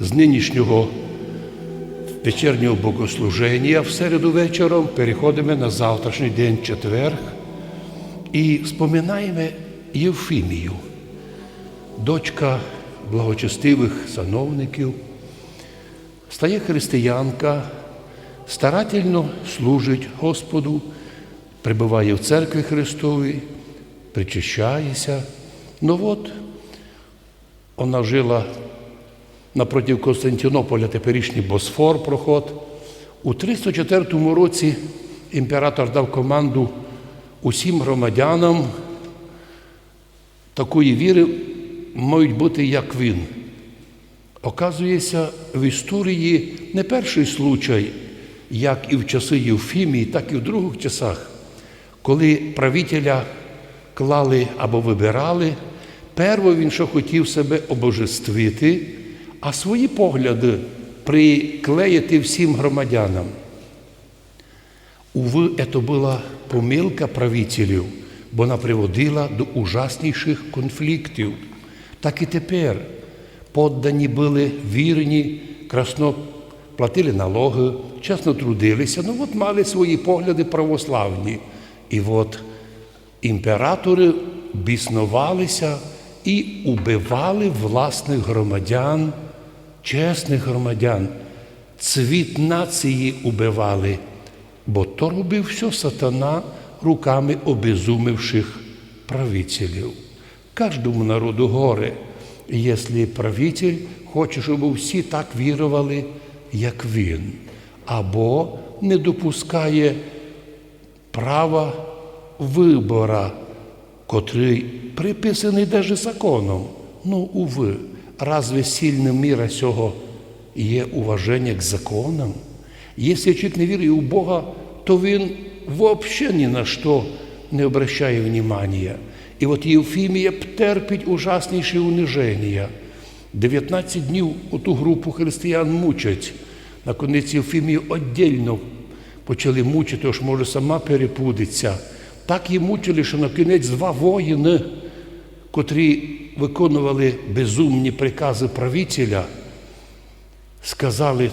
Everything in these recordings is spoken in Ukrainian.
з нинішнього вечірнього богослуження в середу вечором переходимо на завтрашній день четверг і споминаємо Євфімію, дочка благочестивих сановників, стає християнка, старательно служить Господу, прибуває в церкві Христовій, причащається. Ну от вона жила напроти Константинополя, теперішній Босфор проход. У 304 році імператор дав команду усім громадянам такої віри мають бути, як він. Оказується, в історії не перший случай, як і в часи Євфімії, так і в других часах, коли правителя клали або вибирали, перво він що хотів себе обожествити, а свої погляди приклеїти всім громадянам. Уви, це була помилка правителів, бо вона приводила до ужасніших конфліктів. Так і тепер поддані були вірні, красно платили налоги, чесно трудилися, ну от мали свої погляди православні. І от імператори біснувалися і убивали власних громадян, чесних громадян, цвіт нації убивали, бо то робив все сатана руками обезумевших правителів. Кожному народу горе, якщо правитель хоче, щоб всі так вірували, як він, або не допускає права вибора, котрий приписаний навіть законом. Ну, уви, разве сильним міра цього є уваження к законам? Якщо чоловік не вірує у Бога, то він взагалі ні на що не обращає внимання. І от Євфімія терпить ужасніші униження. 19 днів оту групу християн мучать. Наконець Євфімію віддільно почали мучити, аж може сама перепудиться. Так її мучили, що на кінець два воїни, котрі виконували безумні прикази правителя, сказали,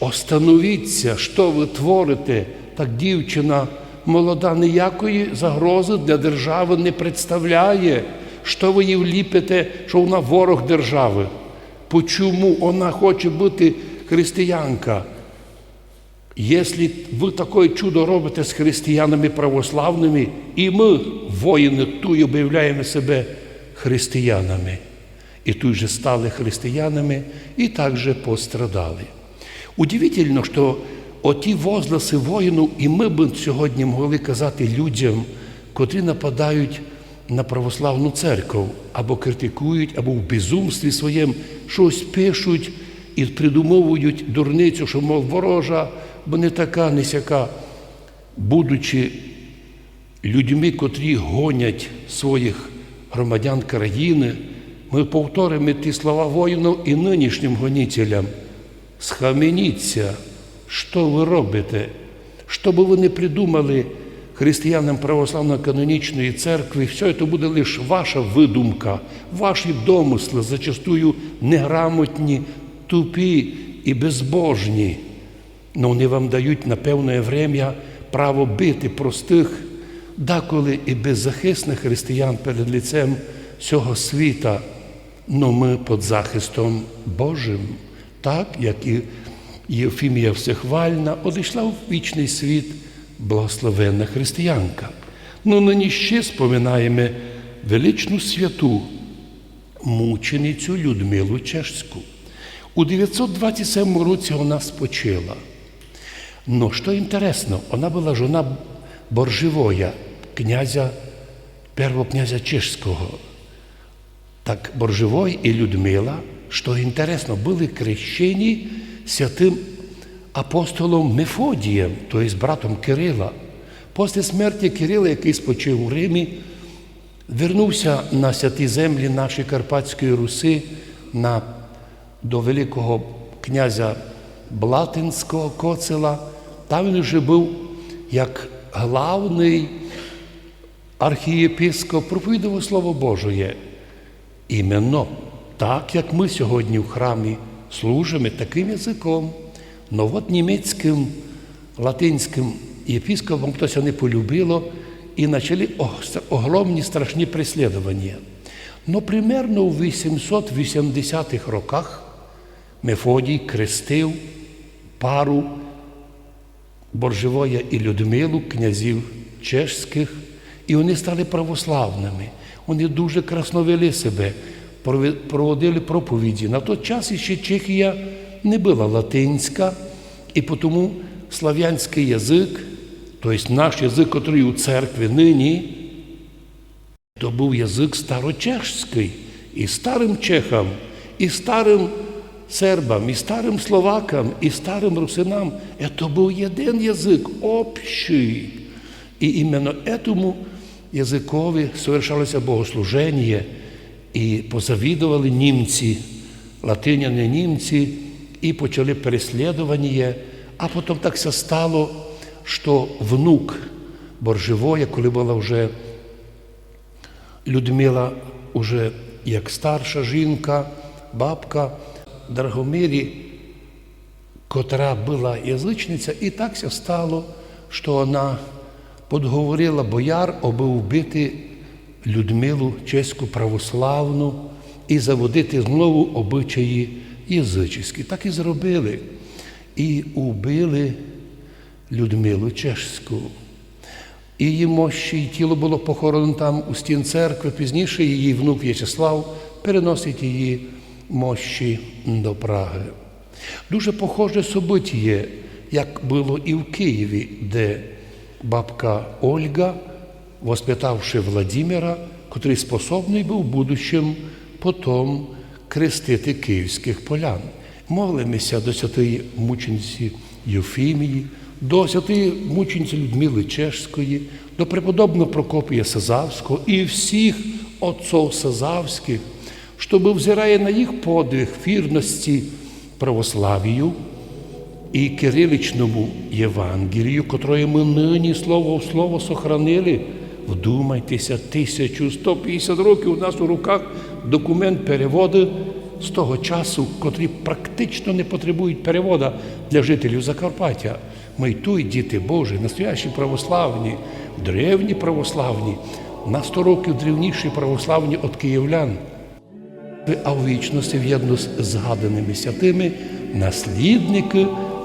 остановіться, що ви творите, так дівчина молода ніякої загрози для держави не представляє. Що ви їй вліпите, що вона ворог держави? Почому вона хоче бути християнка? Якщо ви таке чудо робите з християнами православними, і ми, воїни, тут об'являємо себе християнами. І тут же стали християнами і також пострадали. Удивительно, що оті возгласи воїну, і ми б сьогодні могли казати людям, котрі нападають на православну церкву, або критикують, або в безумстві своєму щось пишуть і придумовують дурницю, що, мов, ворожа, бо не така, не сяка, будучи людьми, котрі гонять своїх громадян країни, ми повторимо ті слова воїнів і нинішнім гонителям. Схаменіться, що ви робите, що би ви не придумали християнам православно-канонічної церкви, все це буде лише ваша видумка, ваші домисли, зачастую неграмотні, тупі і безбожні. Но вони вам дають на певне время право бити простих, деколи і беззахисних християн перед лицем цього світа, но ми під захистом Божим, так як і Євфімія Всехвальна одійшла в вічний світ благословенна християнка. Ну нині ще споминаємо величну святу мученицю Людмилу Чешську. У 927 році вона спочила. Но що інтересно, вона була жона Борживоя, князя, первого князя Чешського. Так Борживой і Людмила, що інтересно, були крещені святим апостолом Мефодієм, тобто братом Кирила. Після смерті Кирила, який спочив у Римі, вернувся на святі землі нашої Карпатської Руси на, до Великого князя Блатинського Коцела. Там він вже був як главний архієпископ, проповідував Слово Божє. Іменно так, як ми сьогодні в храмі служимо таким язиком. Но от німецьким, латинським єпіскопом хтось не полюбило і почали огромні страшні преслідування. Но примерно у 880-х роках Мефодій крестив пару Боржевоя і Людмилу, князів чешських, і вони стали православними. Вони дуже красно вели себе, проводили проповіді. На той час ще Чехія не була латинська, і тому слав'янський язик, тобто наш язик, який у церкві нині, то був язик старочешський, і старим чехам, і старим сербам, і старим словакам, і старим русинам. Це був один язик, общий. І іменно этому язикові совершалося богослуження, і позавідували німці, латиняни німці, і почали переслідування. А потім так все стало, що внук Боржевоя, коли була вже Людмила уже як старша жінка, бабка Драгомирі, котра була язичниця, і так ся стало, що вона подговорила бояр, аби вбити Людмилу чеську православну і заводити знову обичаї язичські. Так і зробили. І убили Людмилу чешську. І її мощі, і тіло було похоронено там у стін церкви. Пізніше її внук В'ячеслав переносить її мощі до Праги. Дуже похоже событие, як було і в Києві, де бабка Ольга, воспитавши Владимира, котрий способний був в будущем потім крестити київських полян. Молимося до святої мучениці Євфімії, до святої мучениці Людмили Чешської, до преподобного Прокопія Сазавського і всіх отців Сазавських, щоб взирає на їх подвиг вірності православію і кириличному Євангелію, котре ми нині слово в слово сохранили. Вдумайтеся, 1150 років у нас у руках документ переводу з того часу, котрі практично не потребують перевода для жителів Закарпаття. Ми й тут, діти Божі, настоящі православні, древні православні, на 100 років древніші православні від київлян а в вічності в'єдно з згаданими святими наслідники